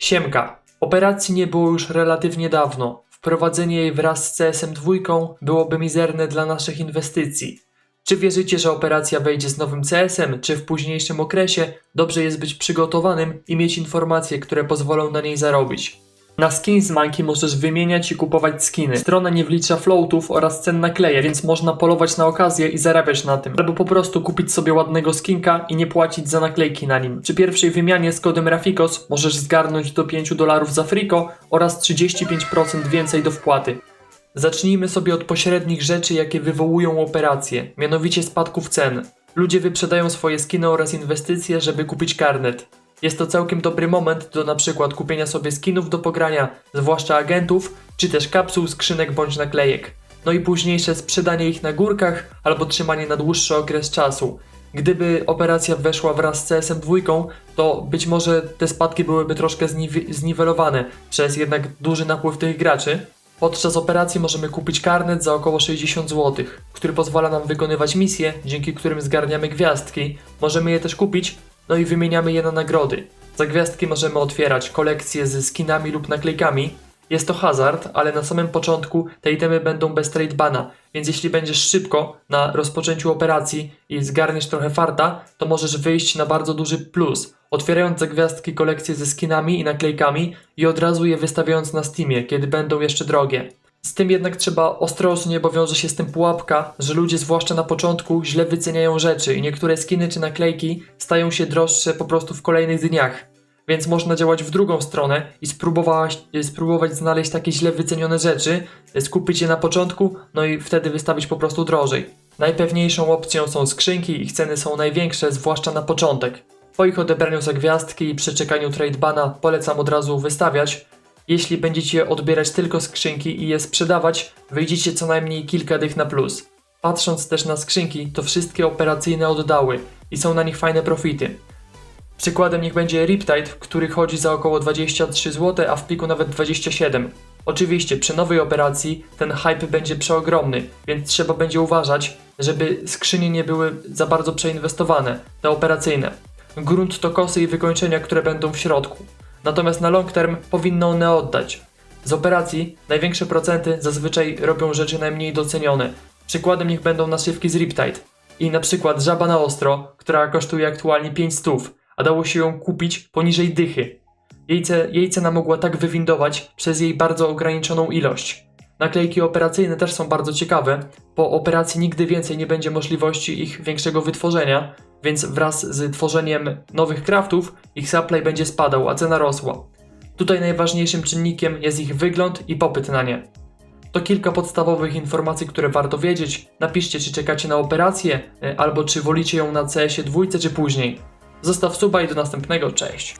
Siemka. Operacji nie było już relatywnie dawno. Wprowadzenie jej wraz z CSM 2 byłoby mizerne dla naszych inwestycji. Czy wierzycie, że operacja wejdzie z nowym CS-em, czy w późniejszym okresie dobrze jest być przygotowanym i mieć informacje, które pozwolą na niej zarobić? Na Skins Monkey możesz wymieniać i kupować skiny. Strona nie wlicza floatów oraz cen naklejek, więc można polować na okazję i zarabiać na tym. Albo po prostu kupić sobie ładnego skinka i nie płacić za naklejki na nim. Przy pierwszej wymianie z kodem Rafikos możesz zgarnąć do 5 dolarów za friko oraz 35% więcej do wpłaty. Zacznijmy sobie od pośrednich rzeczy, jakie wywołują operacje, mianowicie spadków cen. Ludzie wyprzedają swoje skiny oraz inwestycje, żeby kupić karnet. Jest to całkiem dobry moment do na przykład kupienia sobie skinów do pogrania, zwłaszcza agentów, czy też kapsuł, skrzynek bądź naklejek. No i późniejsze sprzedanie ich na górkach albo trzymanie na dłuższy okres czasu. Gdyby operacja weszła wraz z CSM 2, to być może te spadki byłyby troszkę zniwelowane przez jednak duży napływ tych graczy. Podczas operacji możemy kupić karnet za około 60 zł, który pozwala nam wykonywać misje, dzięki którym zgarniamy gwiazdki. Możemy je też kupić, no i wymieniamy je na nagrody. Za gwiazdki możemy otwierać kolekcje ze skinami lub naklejkami. Jest to hazard, ale na samym początku te itemy będą bez trade bana, więc jeśli będziesz szybko na rozpoczęciu operacji i zgarniesz trochę farta, to możesz wyjść na bardzo duży plus, otwierając za gwiazdki kolekcje ze skinami i naklejkami i od razu je wystawiając na Steamie, kiedy będą jeszcze drogie. Z tym jednak trzeba ostrożnie, bo wiąże się z tym pułapka, że ludzie zwłaszcza na początku źle wyceniają rzeczy i niektóre skiny czy naklejki stają się droższe po prostu w kolejnych dniach. Więc można działać w drugą stronę i spróbować, spróbować znaleźć takie źle wycenione rzeczy, skupić je na początku, no i wtedy wystawić po prostu drożej. Najpewniejszą opcją są skrzynki, ich ceny są największe, zwłaszcza na początek. Po ich odebraniu za gwiazdki i przeczekaniu trade bana polecam od razu wystawiać. Jeśli będziecie odbierać tylko skrzynki i je sprzedawać, wyjdziecie co najmniej kilka dych na plus. Patrząc też na skrzynki, to wszystkie operacyjne oddały i są na nich fajne profity. Przykładem niech będzie Riptide, który chodzi za około 23 zł, a w pliku nawet 27. Oczywiście przy nowej operacji ten hype będzie przeogromny, więc trzeba będzie uważać, żeby skrzynie nie były za bardzo przeinwestowane, te operacyjne. Grunt to kosy i wykończenia, które będą w środku. Natomiast na long term powinno one oddać. Z operacji największe procenty zazwyczaj robią rzeczy najmniej docenione. Przykładem niech będą naszywki z Riptide. I na przykład żaba na ostro, która kosztuje aktualnie 5 stów, a dało się ją kupić poniżej dychy. Jej, ce, jej cena mogła tak wywindować przez jej bardzo ograniczoną ilość. Naklejki operacyjne też są bardzo ciekawe. Po operacji nigdy więcej nie będzie możliwości ich większego wytworzenia, więc wraz z tworzeniem nowych craftów ich supply będzie spadał, a cena rosła. Tutaj najważniejszym czynnikiem jest ich wygląd i popyt na nie. To kilka podstawowych informacji, które warto wiedzieć. Napiszcie, czy czekacie na operację, y, albo czy wolicie ją na CS-ie dwójce, czy później. Zostaw suba i do następnego, cześć.